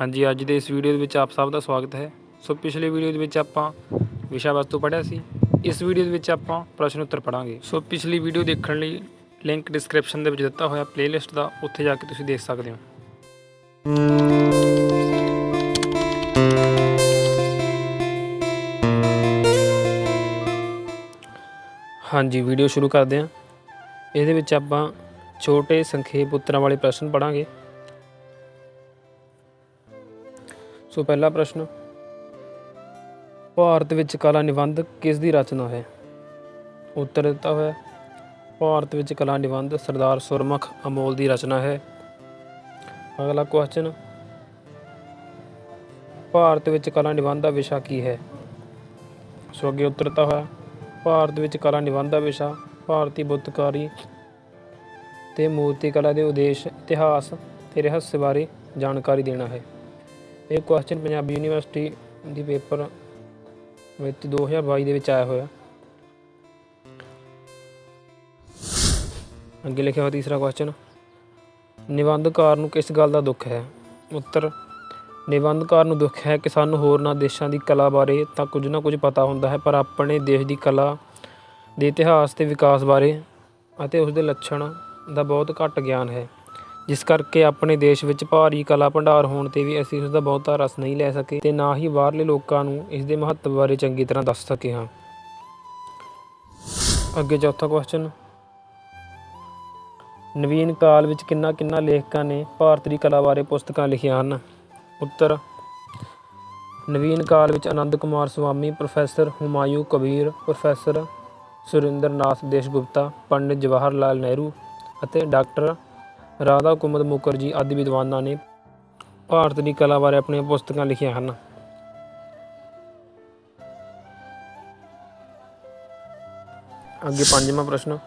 ਹਾਂਜੀ, ਅੱਜ ਦੇ ਇਸ ਵੀਡੀਓ ਦੇ ਵਿੱਚ ਆਪ ਸਭ ਦਾ ਸਵਾਗਤ ਹੈ। ਸੋ ਪਿਛਲੇ ਵੀਡੀਓ ਦੇ ਵਿੱਚ ਆਪਾਂ ਵਿਸ਼ਾ ਵਸਤੂ ਪੜ੍ਹਿਆ ਸੀ। ਇਸ ਵੀਡੀਓ ਦੇ ਵਿੱਚ ਆਪਾਂ ਪ੍ਰਸ਼ਨ ਉੱਤਰ ਪੜਾਂਗੇ ਸੋ ਪਿਛਲੀ ਵੀਡੀਓ ਦੇਖਣ ਲਈ ਲਿੰਕ ਡਿਸਕ੍ਰਿਪਸ਼ਨ ਦੇ ਵਿੱਚ ਦਿੱਤਾ ਹੋਇਆ ਪਲੇਲਿਸਟ ਦਾ, ਉੱਥੇ ਜਾ ਕੇ ਤੁਸੀਂ ਦੇਖ ਸਕਦੇ ਹੋ। ਹਾਂਜੀ, ਵੀਡੀਓ ਸ਼ੁਰੂ ਕਰਦੇ ਹਾਂ। ਇਹਦੇ ਵਿੱਚ ਆਪਾਂ ਛੋਟੇ ਸੰਖੇਪ ਉੱਤਰਾਂ ਵਾਲੇ ਪ੍ਰਸ਼ਨ ਪੜਾਂਗੇ ਸੋ ਪਹਿਲਾ ਪ੍ਰਸ਼ਨ, ਭਾਰਤ ਵਿੱਚ ਕਲਾ ਨਿਬੰਧ ਕਿਸ ਦੀ ਰਚਨਾ ਹੈ? ਉੱਤਰ ਦਿੱਤਾ ਹੋਇਆ, ਭਾਰਤ ਵਿੱਚ ਕਲਾ ਨਿਬੰਧ ਸਰਦਾਰ ਸੁਰਮੁਖ ਅਮੋਲ ਦੀ ਰਚਨਾ ਹੈ। ਅਗਲਾ ਕੁਐਸਚਨ ਭਾਰਤ ਵਿੱਚ ਕਲਾ ਨਿਬੰਧ ਦਾ ਵਿਸ਼ਾ ਕੀ ਹੈ? ਸੋ ਅੱਗੇ ਉੱਤਰਤਾ ਹੋਇਆ, ਭਾਰਤ ਵਿੱਚ ਕਲਾ ਨਿਬੰਧ ਦਾ ਵਿਸ਼ਾ, ਭਾਰਤੀ ਬੁੱਤਕਾਰੀ ਤੇ ਮੂਰਤੀ ਕਲਾ ਦੇ ਉਦੇਸ਼, ਇਤਿਹਾਸ ਤੇ ਰਹੱਸ ਬਾਰੇ ਜਾਣਕਾਰੀ ਦੇਣਾ ਹੈ। ਇਹ ਕੁਐਸਚਨ ਪੰਜਾਬੀ ਯੂਨੀਵਰਸਿਟੀ ਦੀ ਪੇਪਰ ਵਿੱਚ 2022 ਦੇ ਵਿੱਚ ਆਇਆ ਹੋਇਆ। ਅੱਗੇ ਲਿਖਿਆ ਹੋਇਆ ਤੀਸਰਾ ਕੁਐਸਚਨ ਨਿਬੰਧਕਾਰ ਨੂੰ ਕਿਸ ਗੱਲ ਦਾ ਦੁੱਖ ਹੈ? ਉੱਤਰ, ਨਿਬੰਧਕਾਰ ਨੂੰ ਦੁੱਖ ਹੈ ਕਿ ਸਾਨੂੰ ਹੋਰਨਾਂ ਦੇਸ਼ਾਂ ਦੀ ਕਲਾ ਬਾਰੇ ਤਾਂ ਕੁਝ ਨਾ ਕੁਝ ਪਤਾ ਹੁੰਦਾ ਹੈ, ਪਰ ਆਪਣੇ ਦੇਸ਼ ਦੀ ਕਲਾ ਦੇ ਇਤਿਹਾਸ ਤੇ ਵਿਕਾਸ ਬਾਰੇ ਅਤੇ ਉਸ ਦੇ ਲੱਛਣ ਦਾ ਬਹੁਤ ਘੱਟ ਗਿਆਨ ਹੈ। ਜਿਸ ਕਰਕੇ ਆਪਣੇ ਦੇਸ਼ ਵਿੱਚ ਭਾਰੀ ਕਲਾ ਭੰਡਾਰ ਹੋਣ ਤੇ ਵੀ ਅਸੀਂ ਉਸ ਦਾ ਬਹੁਤਾ ਰਸ ਨਹੀਂ ਲੈ ਸਕੇ ਤੇ ਨਾ ਹੀ ਬਾਹਰਲੇ ਲੋਕਾਂ ਨੂੰ ਇਸ ਦੇ ਮਹੱਤਵ ਬਾਰੇ ਚੰਗੀ ਤਰ੍ਹਾਂ ਦੱਸ ਸਕੇ ਹਾਂ। ਅੱਗੇ ਚੌਥਾ ਕੁਐਸਚਨ ਨਵੀਨ ਕਾਲ ਵਿੱਚ ਕਿੰਨਾ ਕਿੰਨਾ ਲੇਖਕਾਂ ਨੇ ਭਾਰਤ ਦੀ ਕਲਾ ਬਾਰੇ ਪੁਸਤਕਾਂ ਲਿਖੀਆਂ ਹਨ? ਉੱਤਰ ਨਵੀਨ ਕਾਲ ਵਿੱਚ ਆਨੰਦ ਕੁਮਾਰ ਸੁਆਮੀ ਪ੍ਰੋਫੈਸਰ ਹੁਮਾਯੂ ਕਬੀਰ, ਪ੍ਰੋਫੈਸਰ ਸੁਰਿੰਦਰ ਨਾਥ ਦੇਸ਼ਗੁਪਤਾ, ਪੰਡਿਤ ਜਵਾਹਰ ਲਾਲ ਨਹਿਰੂ ਅਤੇ ਡਾਕਟਰ ਰਾਧਾ ਕੁਮਦ ਮੁਖਰਜੀ ਆਦਿ ਵਿਦਵਾਨਾਂ ਨੇ ਭਾਰਤ ਦੀ ਕਲਾ ਬਾਰੇ ਆਪਣੀਆਂ ਪੁਸਤਕਾਂ ਲਿਖੀਆਂ ਹਨ। ਅੱਗੇ ਪੰਜਵਾਂ ਪ੍ਰਸ਼ਨ।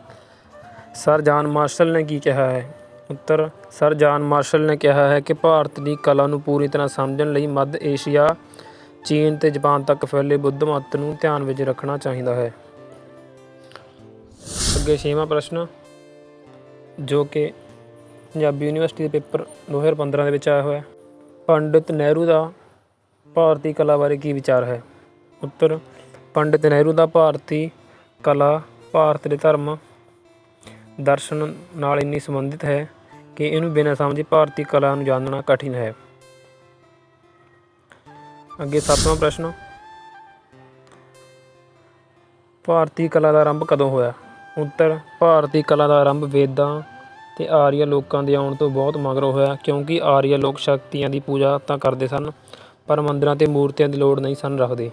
ਸਰ ਜਾਨ ਮਾਰਸ਼ਲ ਨੇ ਕੀ ਕਿਹਾ ਹੈ? ਉੱਤਰ, ਸਰ ਜਾਨ ਮਾਰਸ਼ਲ ਨੇ ਕਿਹਾ ਹੈ ਕਿ ਭਾਰਤ ਦੀ ਕਲਾ ਨੂੰ ਪੂਰੀ ਤਰ੍ਹਾਂ ਸਮਝਣ ਲਈ ਮੱਧ ਏਸ਼ੀਆ, ਚੀਨ ਤੇ ਜਾਪਾਨ ਤੱਕ ਫੈਲੇ ਬੁੱਧ ਮਤ ਨੂੰ ਧਿਆਨ ਵਿੱਚ ਰੱਖਣਾ ਚਾਹੀਦਾ ਹੈ। ਅੱਗੇ ਛੇਵਾਂ ਪ੍ਰਸ਼ਨ। ਜੋ ਕਿ ਪੰਜਾਬੀ ਯੂਨੀਵਰਸਿਟੀ ਦੇ ਪੇਪਰ 2015 ਦੇ ਵਿੱਚ ਆਇਆ ਹੋਇਆ ਪੰਡਿਤ ਨਹਿਰੂ ਦਾ ਭਾਰਤੀ ਕਲਾ ਬਾਰੇ ਕੀ ਵਿਚਾਰ ਹੈ? ਉੱਤਰ, ਪੰਡਿਤ ਨਹਿਰੂ ਦਾ ਭਾਰਤੀ ਕਲਾ, ਭਾਰਤ ਦੇ ਧਰਮ ਦਰਸ਼ਨ ਨਾਲ ਇੰਨੀ ਸੰਬੰਧਿਤ ਹੈ ਕਿ ਇਹਨੂੰ ਬਿਨਾਂ ਸਮਝੇ ਭਾਰਤੀ ਕਲਾ ਨੂੰ ਜਾਣਨਾ ਕਠਿਨ ਹੈ। ਅੱਗੇ ਸੱਤਵਾਂ ਪ੍ਰਸ਼ਨ। ਭਾਰਤੀ ਕਲਾ ਦਾ ਆਰੰਭ ਕਦੋਂ ਹੋਇਆ? ਉੱਤਰ, ਭਾਰਤੀ ਕਲਾ ਦਾ ਆਰੰਭ ਵੇਦਾਂ ਤੇ ਆਰੀਆ ਲੋਕਾਂ ਦੇ ਆਉਣ ਤੋਂ ਬਹੁਤ ਮਗਰੋਂ ਹੋਇਆ, ਕਿਉਂਕਿ ਆਰੀਆ ਲੋਕ ਸ਼ਕਤੀਆਂ ਦੀ ਪੂਜਾ ਤਾਂ ਕਰਦੇ ਸਨ, ਪਰ ਮੰਦਰਾਂ ਤੇ ਮੂਰਤੀਆਂ ਦੀ ਲੋੜ ਨਹੀਂ ਸਨ ਰੱਖਦੇ।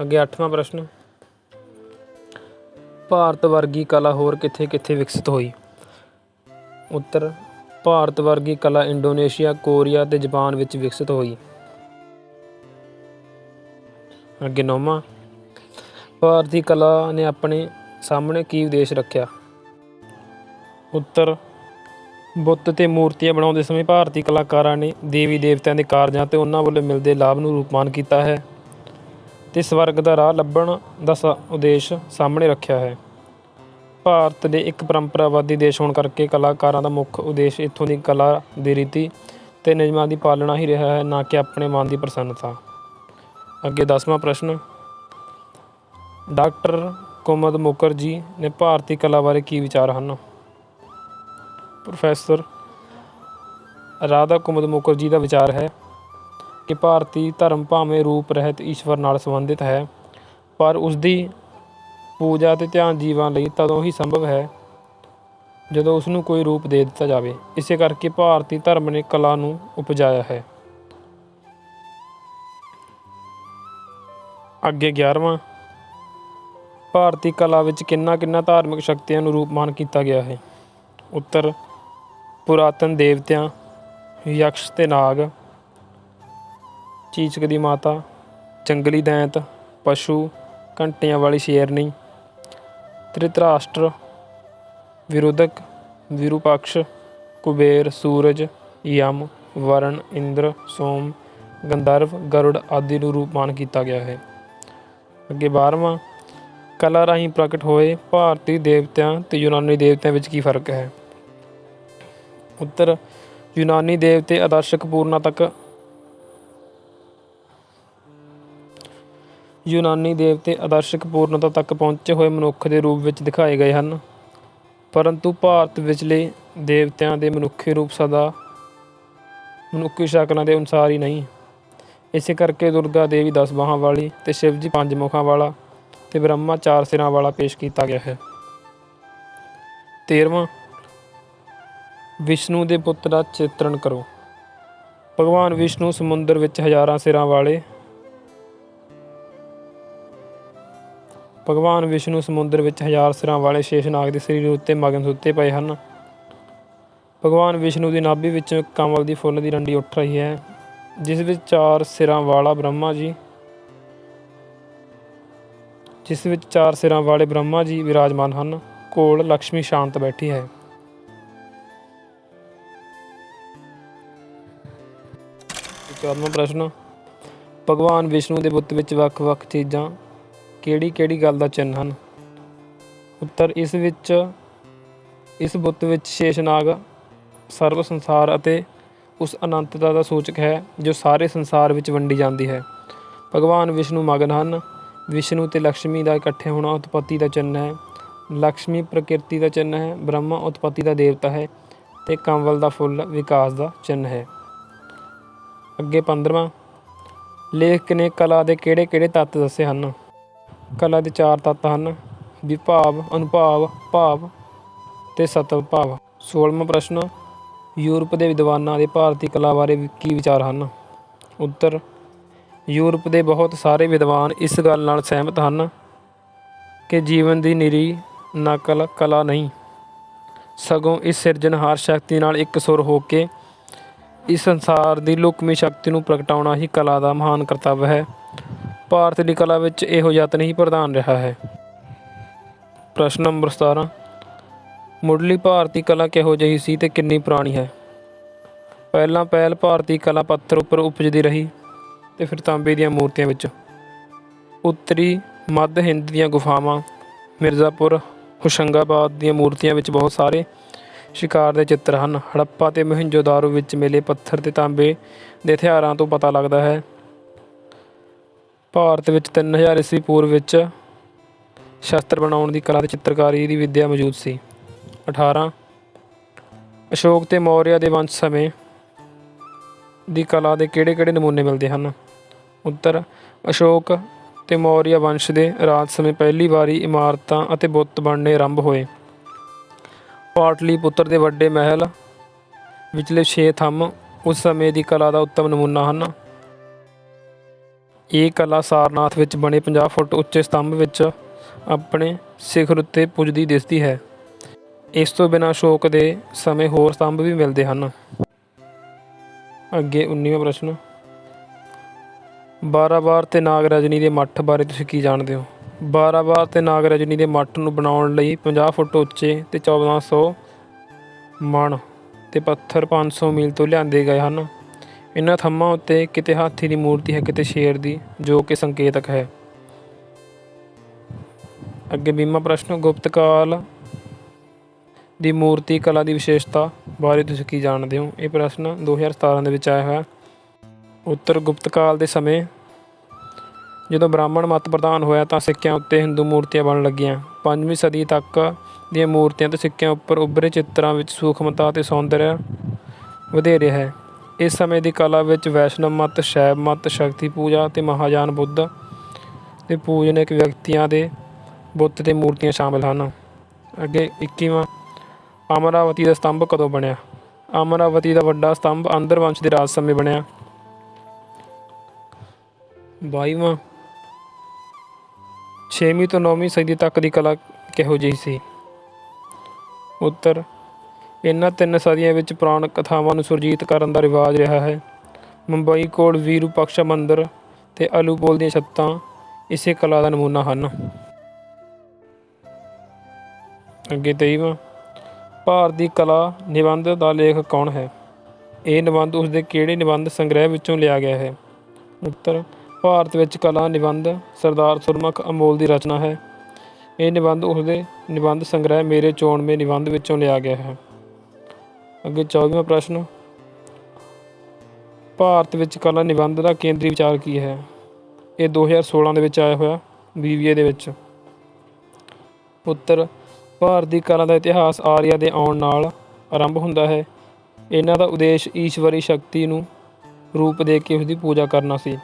ਅੱਗੇ 8ਵਾਂ ਪ੍ਰਸ਼ਨ। ਭਾਰਤ ਵਰਗੀ ਕਲਾ ਹੋਰ ਕਿੱਥੇ-ਕਿੱਥੇ ਵਿਕਸਿਤ ਹੋਈ? ਉੱਤਰ, ਭਾਰਤ ਵਰਗੀ ਕਲਾ ਇੰਡੋਨੇਸ਼ੀਆ, ਕੋਰੀਆ ਤੇ ਜਾਪਾਨ ਵਿੱਚ ਵਿਕਸਿਤ ਹੋਈ। ਅੱਗੇ ਨੌਵਾਂ। ਭਾਰਤੀ ਕਲਾ ਨੇ ਆਪਣੇ ਸਾਹਮਣੇ ਕੀ ਉਦੇਸ਼ ਰੱਖਿਆ? ਉੱਤਰ ਬੁੱਤ ਤੇ ਮੂਰਤੀਆਂ ਬਣਾਉਂਦੇ ਸਮੇਂ ਭਾਰਤੀ ਕਲਾਕਾਰਾਂ ਨੇ ਦੇਵੀ ਦੇਵਤਿਆਂ ਦੇ ਕਾਰਜਾਂ ਤੇ ਉਹਨਾਂ ਵੱਲੋਂ ਮਿਲਦੇ ਲਾਭ ਨੂੰ ਰੂਪਮਾਨ ਕੀਤਾ ਹੈ ਤੇ ਸਵਰਗ ਦਾ ਰਾਹ ਲੱਭਣ ਦਾ ਸ- ਉਦੇਸ਼ ਸਾਹਮਣੇ ਰੱਖਿਆ ਹੈ। ਭਾਰਤ ਦੇ ਇੱਕ ਪਰੰਪਰਾਵਾਦੀ ਦੇਸ਼ ਹੋਣ ਕਰਕੇ ਕਲਾਕਾਰਾਂ ਦਾ ਮੁੱਖ ਉਦੇਸ਼ ਇੱਥੋਂ ਦੀ ਕਲਾ ਦੀ ਰੀਤੀ ਤੇ ਨਿਯਮਾਂ ਦੀ ਪਾਲਣਾ ਹੀ ਰਿਹਾ ਹੈ, ਨਾ ਕਿ ਆਪਣੇ ਮਨ ਦੀ ਪ੍ਰਸੰਨਤਾ। ਅੱਗੇ 10ਵਾਂ ਪ੍ਰਸ਼ਨ। ਡਾਕਟਰ ਕੁਮਦ ਮੁਖਰਜੀ ਨੇ ਭਾਰਤੀ ਕਲਾ ਬਾਰੇ ਕੀ ਵਿਚਾਰ ਹਨ? ਪ੍ਰੋਫੈਸਰ ਰਾਧਾ ਕੁਮਦ ਮੁਖਰਜੀ ਦਾ ਵਿਚਾਰ ਹੈ ਕਿ ਭਾਰਤੀ ਧਰਮ ਭਾਵੇਂ ਰੂਪ, ਰਹਿਤ, ਈਸ਼ਵਰ ਨਾਲ ਸੰਬੰਧਿਤ ਹੈ, ਪਰ ਉਸ ਦੀ ਪੂਜਾ ਤੇ ਧਿਆਨ ਜੀਵਾਂ ਲਈ ਤਦੋਂ ਹੀ ਸੰਭਵ ਹੈ ਜਦੋਂ ਉਸ ਨੂੰ ਕੋਈ ਰੂਪ ਦੇ ਦਿੱਤਾ ਜਾਵੇ। ਇਸੇ ਕਰਕੇ ਭਾਰਤੀ ਧਰਮ ਨੇ ਕਲਾ ਨੂੰ ਉਪਜਾਇਆ ਹੈ। ਅੱਗੇ 11ਵਾਂ ਭਾਰਤੀ ਕਲਾ ਵਿੱਚ ਕਿੰਨਾ ਕਿੰਨਾ ਧਾਰਮਿਕ ਸ਼ਕਤੀਆਂ ਨੂੰ ਰੂਪਮਾਨ ਕੀਤਾ ਗਿਆ ਹੈ? ਉੱਤਰ ਪੁਰਾਤਨ ਦੇਵਤਿਆਂ ਯਕਸ਼ ਤੇ ਨਾਗ, ਚੀਚਕ ਦੀ ਮਾਤਾ, ਜੰਗਲੀ ਦੈਂਤ, ਪਸ਼ੂ, ਘੰਟਿਆਂ ਵਾਲੀ ਸ਼ੇਰਨੀ ਤ੍ਰਿਤਰਾਸ਼ਟਰ ਵਿਰੋਧਕ, ਵਿਰੂਪਕਸ਼, ਕੁਬੇਰ, ਸੂਰਜ, ਯਮ, ਵਰਣ, ਇੰਦਰ, ਸੋਮ, ਗੰਧਰਵ, ਗਰੁੜ ਆਦਿ ਨੂੰ ਰੂਪਮਾਨ ਕੀਤਾ ਗਿਆ ਹੈ। ਅੱਗੇ 12ਵਾਂ ਕਲਾ ਰਾਹੀਂ ਪ੍ਰਗਟ ਹੋਏ ਭਾਰਤੀ ਦੇਵਤਿਆਂ ਤੇ ਯੂਨਾਨੀ ਦੇਵਤਿਆਂ ਵਿੱਚ ਕੀ ਫ਼ਰਕ ਹੈ? ਉੱਤਰ ਯੂਨਾਨੀ ਦੇਵਤੇ ਆਦਰਸ਼ਕ ਪੂਰਨਾ ਤੱਕ। ਯੂਨਾਨੀ ਦੇਵਤੇ ਆਦਰਸ਼ਕ ਪੂਰਨਤਾ ਤੱਕ ਪਹੁੰਚੇ ਹੋਏ ਮਨੁੱਖ ਦੇ ਰੂਪ ਵਿੱਚ ਦਿਖਾਏ ਗਏ ਹਨ। ਪਰੰਤੂ ਭਾਰਤ ਵਿਚਲੇ ਦੇਵਤਿਆਂ ਦੇ ਮਨੁੱਖੀ ਰੂਪ ਸਦਾ ਮਨੁੱਖੀ ਸ਼ਕਲਾਂ ਦੇ ਅਨੁਸਾਰ ਹੀ ਨਹੀਂ। ਇਸੇ ਕਰਕੇ ਦੁਰਗਾ ਦੇਵੀ 10 ਬਾਹਾਂ ਵਾਲੀ ਤੇ ਸ਼ਿਵ ਜੀ ਪੰਜ ਮੁਖਾਂ ਵਾਲਾ ਤੇ ਬ੍ਰਹਮਾ ਚਾਰ ਸਿਰਾਂ ਵਾਲਾ ਪੇਸ਼ ਕੀਤਾ ਗਿਆ ਹੈ। 13ਵਾਂ ਵਿਸ਼ਨੂੰ ਦੇ ਪੁੱਤ ਦਾ ਚਿਤਰਣ ਕਰੋ। ਭਗਵਾਨ ਵਿਸ਼ਨੂੰ ਸਮੁੰਦਰ ਵਿੱਚ ਹਜ਼ਾਰਾਂ ਸਿਰਾਂ ਵਾਲੇ। ਭਗਵਾਨ ਵਿਸ਼ਨੂੰ ਸਮੁੰਦਰ ਵਿੱਚ ਹਜ਼ਾਰ ਸਿਰਾਂ ਵਾਲੇ ਸ਼ੇਸ਼ਨਾਗ ਦੇ ਸਰੀਰ ਉੱਤੇ ਮਗਨ ਸੁੱਤੇ ਪਏ ਹਨ। ਭਗਵਾਨ ਵਿਸ਼ਨੂੰ ਦੀ ਨਾਭੀ ਵਿੱਚੋਂ ਇੱਕ ਕਮਲ ਦੀ ਫੁੱਲ ਦੀ ਡੰਡੀ ਉੱਠ ਰਹੀ ਹੈ, ਜਿਸ ਵਿੱਚ ਚਾਰ ਸਿਰਾਂ ਵਾਲਾ ਬ੍ਰਹਮਾ ਜੀ। ਜਿਸ ਵਿੱਚ ਚਾਰ ਸਿਰਾਂ ਵਾਲੇ ਬ੍ਰਹਮਾ ਜੀ ਵਿਰਾਜਮਾਨ ਹਨ, ਕੋਲ ਲక్ష్ਮੀ ਸ਼ਾਂਤ ਬੈਠੀ ਹੈ। ਚੌਥਾ ਪ੍ਰਸ਼ਨ। ਭਗਵਾਨ ਵਿਸ਼ਨੂੰ ਦੇ ਬੁੱਤ ਵਿੱਚ ਵੱਖ-ਵੱਖ ਚੀਜ਼ਾਂ ਕਿਹੜੀ-ਕਿਹੜੀ ਗੱਲ ਦਾ ਚਿੰਨ੍ਹ ਹਨ? ਉੱਤਰ, ਇਸ ਵਿੱਚ, ਇਸ ਬੁੱਤ ਵਿੱਚ ਸ਼ੇਸ਼ਨਾਗ ਸਰਵ ਸੰਸਾਰ ਅਤੇ ਉਸ ਅਨੰਤਤਾ ਦਾ ਸੂਚਕ ਹੈ, ਜੋ ਸਾਰੇ ਸੰਸਾਰ ਵਿੱਚ ਵੰਡੀ ਜਾਂਦੀ ਹੈ। ਭਗਵਾਨ ਵਿਸ਼ਨੂੰ ਮਗਨ ਹਨ। ਵਿਸ਼ਨੂੰ ਤੇ ਲక్ష్ਮੀ ਦਾ ਇਕੱਠੇ ਹੋਣਾ ਉਤਪਤੀ ਦਾ ਚਿੰਨ੍ਹ ਹੈ। ਲక్ష్ਮੀ ਪ੍ਰਕਿਰਤੀ ਦਾ ਚਿੰਨ੍ਹ ਹੈ, ਬ੍ਰਹਮਾ ਉਤਪਤੀ ਦਾ ਦੇਵਤਾ ਹੈ ਤੇ ਕੰਵਲ ਦਾ ਫੁੱਲ ਵਿਕਾਸ ਦਾ ਚਿੰਨ੍ਹ ਹੈ। ਅੱਗੇ 15ਵਾਂ ਲੇਖਕ ਨੇ ਕਲਾ ਦੇ ਕਿਹੜੇ-ਕਿਹੜੇ ਤੱਤ ਦੱਸੇ ਹਨ? ਕਲਾ ਦੇ ਚਾਰ ਤੱਤ ਹਨ। ਵਿਭਾਵ, ਅਨੁਭਾਵ, ਭਾਵ ਤੇ ਸਤਵ ਭਾਵ 16ਵਾਂ ਪ੍ਰਸ਼ਨ, ਯੂਰਪ ਦੇ ਵਿਦਵਾਨਾਂ ਦੇ ਭਾਰਤੀ ਕਲਾ ਬਾਰੇ ਵੀ, ਕੀ ਵਿਚਾਰ ਹਨ? ਉੱਤਰ, ਯੂਰਪ ਦੇ ਬਹੁਤ ਸਾਰੇ ਵਿਦਵਾਨ ਇਸ ਗੱਲ ਨਾਲ ਸਹਿਮਤ ਹਨ ਕਿ ਜੀਵਨ ਦੀ ਨਿਰੀ ਨਕਲ ਕਲਾ ਨਹੀਂ। ਸਗੋਂ ਇਸ ਸਿਰਜਣਹਾਰ ਸ਼ਕਤੀ ਨਾਲ ਇੱਕ ਸੁਰ ਹੋ ਕੇ ਇਸ ਸੰਸਾਰ ਦੀ ਲੁਕਮੀ ਸ਼ਕਤੀ ਨੂੰ ਪ੍ਰਗਟਾਉਣਾ ਹੀ ਕਲਾ ਦਾ ਮਹਾਨ ਕਰਤੱਵ ਹੈ। ਭਾਰਤ ਦੀ ਕਲਾ ਵਿੱਚ ਇਹੋ ਯਤਨ ਹੀ ਪ੍ਰਧਾਨ ਰਿਹਾ ਹੈ। ਪ੍ਰਸ਼ਨ ਨੰਬਰ 17 ਮੁੱਢਲੀ ਭਾਰਤੀ ਕਲਾ ਕਿਹੋ ਜਿਹੀ ਸੀ ਤੇ ਕਿੰਨੀ ਪੁਰਾਣੀ ਹੈ? ਪਹਿਲਾਂ ਪਹਿਲ ਭਾਰਤੀ ਕਲਾ ਪੱਥਰ ਉੱਪਰ ਉਪਜਦੀ ਰਹੀ ਤੇ ਫਿਰ ਤਾਂਬੇ ਦੀਆਂ ਮੂਰਤੀਆਂ ਵਿੱਚ। ਉੱਤਰੀ ਮੱਧ ਹਿੰਦ ਦੀਆਂ ਗੁਫਾਵਾਂ, ਮਿਰਜ਼ਾਪੁਰ, ਹੁਸ਼ੰਗਾਬਾਦ ਦੀਆਂ ਮੂਰਤੀਆਂ ਵਿੱਚ ਬਹੁਤ ਸਾਰੇ ਸ਼ਿਕਾਰ ਦੇ ਚਿੱਤਰ ਹਨ। ਹੜੱਪਾ ਤੇ ਮੋਹਿੰਜੋਦਾਰੋ ਵਿੱਚ ਮਿਲੇ ਪੱਥਰ ਤੇ ਤਾਂਬੇ ਦੇ ਹਥਿਆਰਾਂ ਤੋਂ ਪਤਾ ਲੱਗਦਾ ਹੈ। ਭਾਰਤ ਵਿੱਚ 3000 ਈਸਵੀ ਪੂਰਵ ਵਿੱਚ ਸ਼ਸਤਰ ਬਣਾਉਣ ਦੀ ਕਲਾ ਤੇ ਚਿੱਤਰਕਾਰੀ ਦੀ ਵਿੱਦਿਆ ਮੌਜੂਦ ਸੀ। 18 ਅਸ਼ੋਕ ਤੇ ਮੌਰਿਆ ਦੇ ਵੰਸ਼ ਸਮੇਂ ਦੀ ਕਲਾ ਦੇ ਕਿਹੜੇ-ਕਿਹੜੇ ਨਮੂਨੇ ਮਿਲਦੇ ਹਨ? ਉੱਤਰ, ਅਸ਼ੋਕ ਤੇ ਮੌਰਿਆ ਵੰਸ਼ ਦੇ ਰਾਜ ਸਮੇਂ ਪਹਿਲੀ ਵਾਰੀ ਇਮਾਰਤਾਂ ਅਤੇ ਬੁੱਤ ਬਣਨੇ ਆਰੰਭ ਹੋਏ। ਪਾਟਲੀ ਪੁੱਤਰ ਦੇ ਵੱਡੇ ਮਹਿਲ, ਵਿਚਲੇ ਛੇ ਥੰਮ ਉਸ ਸਮੇਂ ਦੀ ਕਲਾ ਦਾ ਉੱਤਮ ਨਮੂਨਾ ਹਨ। ਇਹ ਕਲਾ ਸਾਰਨਾਥ ਵਿੱਚ ਬਣੇ 50 ਫੁੱਟ ਉੱਚੇ ਸਤੰਭ ਵਿੱਚ ਆਪਣੇ ਸਿਖਰ ਉੱਤੇ ਪੁੱਜਦੀ ਦਿਸਦੀ ਹੈ। ਇਸ ਤੋਂ ਬਿਨਾਂ ਅਸ਼ੋਕ ਦੇ ਸਮੇਂ ਹੋਰ ਸਤੰਭ ਵੀ ਮਿਲਦੇ ਹਨ। ਅੱਗੇ 19ਵਾਂ ਪ੍ਰਸ਼ਨ। ਬਾਰਾਬਾਰ ਤੇ ਨਾਗ ਰਜਨੀ ਦੇ ਮੱਠ ਬਾਰੇ ਤੁਸੀਂ ਕੀ ਜਾਣਦੇ ਹੋ? ਬਾਰਾਬਾਰ ਤੇ ਨਾਗ ਰਜਨੀ ਦੇ ਮੱਠ ਨੂੰ ਬਣਾਉਣ ਲਈ 50 ਫੁੱਟ ਉੱਚੇ ਤੇ 1400 ਮਣ ਤੇ ਪੱਥਰ 500 ਮੀਲ ਤੋਂ ਲਿਆਂਦੇ ਗਏ ਹਨ। ਇਹਨਾਂ ਥੰਮਾਂ ਉੱਤੇ ਕਿਤੇ ਹਾਥੀ ਦੀ ਮੂਰਤੀ ਹੈ, ਕਿਤੇ ਸ਼ੇਰ ਦੀ, ਜੋ ਕਿ ਸੰਕੇਤਕ ਹੈ। ਅੱਗੇ ਬੀਮਾ ਪ੍ਰਸ਼ਨ, ਗੁਪਤ ਕਾਲ ਦੀ ਮੂਰਤੀ ਕਲਾ ਦੀ ਵਿਸ਼ੇਸ਼ਤਾ ਬਾਰੇ ਤੁਸੀਂ ਕੀ ਜਾਣਦੇ ਹੋ? ਇਹ ਪ੍ਰਸ਼ਨ 2017 ਦੇ ਵਿੱਚ ਆਇਆ ਹੋਇਆ। ਉੱਤਰ, ਗੁਪਤ ਕਾਲ ਦੇ ਸਮੇਂ ਜਦੋਂ ਬ੍ਰਾਹਮਣ ਮਤ ਪ੍ਰਧਾਨ ਹੋਇਆ ਤਾਂ ਸਿੱਕਿਆਂ ਉੱਤੇ ਹਿੰਦੂ ਮੂਰਤੀਆਂ ਬਣਨ ਲੱਗੀਆਂ। 5ਵੀਂ ਸਦੀ ਤੱਕ ਦੀਆਂ ਮੂਰਤੀਆਂ ਤੇ ਸਿੱਕਿਆਂ ਉੱਪਰ ਉੱਭਰੇ ਚਿੱਤਰਾਂ ਵਿੱਚ ਸੂਖਮਤਾ ਤੇ ਸੌਂਦਰਯ ਵਧੇਰੇ ਹੈ। ਇਸ ਸਮੇਂ ਦੀ ਕਲਾ ਵਿੱਚ ਵੈਸ਼ਨਵ ਮਤ, ਸ਼ੈਵ ਮਤ, ਸ਼ਕਤੀ ਪੂਜਾ ਤੇ ਮਹਾਜਾਨ ਬੁੱਧ ਦੇ ਪੂਜਨਿਕ ਵਿਅਕਤੀਆਂ ਦੇ ਬੁੱਤ ਤੇ ਮੂਰਤੀਆਂ ਸ਼ਾਮਿਲ ਹਨ। ਅੱਗੇ 21ਵਾਂ ਅਮਰਾਵਤੀ ਦਾ ਸਤੰਭ ਕਦੋਂ ਬਣਿਆ? ਅਮਰਾਵਤੀ ਦਾ ਵੱਡਾ ਸਤੰਭ ਅੰਦਰ ਵੰਸ਼ ਦੇ ਰਾਜ ਸਮੇਂ ਬਣਿਆ। 22ਵਾਂ 6ਵੀਂ ਤੋਂ 9ਵੀਂ ਸਦੀ ਤੱਕ ਦੀ ਕਲਾ ਕਿਹੋ ਜਿਹੀ ਸੀ? ਉੱਤਰ, ਇਹਨਾਂ ਤਿੰਨ ਸਦੀਆਂ ਵਿੱਚ ਪੁਰਾਣ ਕਥਾਵਾਂ ਨੂੰ ਸੁਰਜੀਤ ਕਰਨ ਦਾ ਰਿਵਾਜ ਰਿਹਾ ਹੈ। ਮੁੰਬਈ ਕੋਲ ਵੀਰੂਪਕਸ਼ਾ ਮੰਦਿਰ ਤੇ ਅਲੂਪੋਲ ਦੀਆਂ ਛੱਤਾਂ, ਇਸੇ ਕਲਾ ਦਾ ਨਮੂਨਾ ਹਨ। ਅੱਗੇ 23ਵਾਂ ਭਾਰਤ ਦੀ ਕਲਾ ਨਿਬੰਧ ਦਾ ਲੇਖ ਕੌਣ ਹੈ? ਇਹ ਨਿਬੰਧ ਉਸ ਦੇ ਕਿਹੜੇ ਨਿਬੰਧ ਸੰਗ੍ਰਹਿ ਵਿੱਚੋਂ ਲਿਆ ਗਿਆ ਹੈ? ਉੱਤਰ ਭਾਰਤ ਵਿੱਚ ਕਲਾ ਨਿਬੰਧ ਸਰਦਾਰ ਸੁਰਮੁਖ ਅਮੋਲ ਦੀ ਰਚਨਾ ਹੈ। ਇਹ ਨਿਬੰਧ ਉਸਦੇ ਨਿਬੰਧ ਸੰਗ੍ਰਹਿ ਮੇਰੇ ਚੋਣਵੇਂ ਨਿਬੰਧ ਵਿੱਚੋਂ ਲਿਆ ਗਿਆ ਹੈ। ਅੱਗੇ 24ਵਾਂ ਪ੍ਰਸ਼ਨ। ਭਾਰਤ ਵਿੱਚ ਕਲਾ ਨਿਬੰਧ ਦਾ ਕੇਂਦਰੀ ਵਿਚਾਰ ਕੀ ਹੈ? ਇਹ 2016 ਦੇ ਵਿੱਚ ਆਇਆ ਹੋਇਆ ਬੀਬੀਏ ਦੇ ਵਿੱਚ। ਉੱਤਰ, ਭਾਰਤ ਦੀ ਕਲਾ ਦਾ ਇਤਿਹਾਸ ਆਰੀਆ ਦੇ ਆਉਣ ਨਾਲ ਆਰੰਭ ਹੁੰਦਾ ਹੈ। ਇਹਨਾਂ ਦਾ ਉਦੇਸ਼ ਈਸ਼ਵਰੀ ਸ਼ਕਤੀ ਨੂੰ ਰੂਪ ਦੇ ਕੇ ਉਸ ਦੀ ਪੂਜਾ ਕਰਨਾ ਸੀ।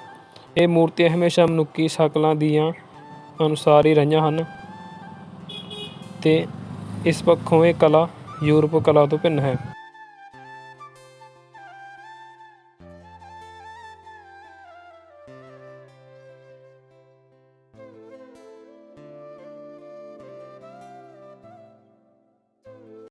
ਇਹ ਮੂਰਤੀਆਂ ਹਮੇਸ਼ਾ ਮਨੁੱਖੀ ਸ਼ਕਲਾਂ ਦੀਆਂ ਅਨੁਸਾਰ ਹੀ ਰਹੀਆਂ ਹਨ ਤੇ ਇਸ ਪੱਖੋਂ ਇਹ ਕਲਾ ਯੂਰਪ ਕਲਾ ਤੋਂ ਭਿੰਨ ਹੈ।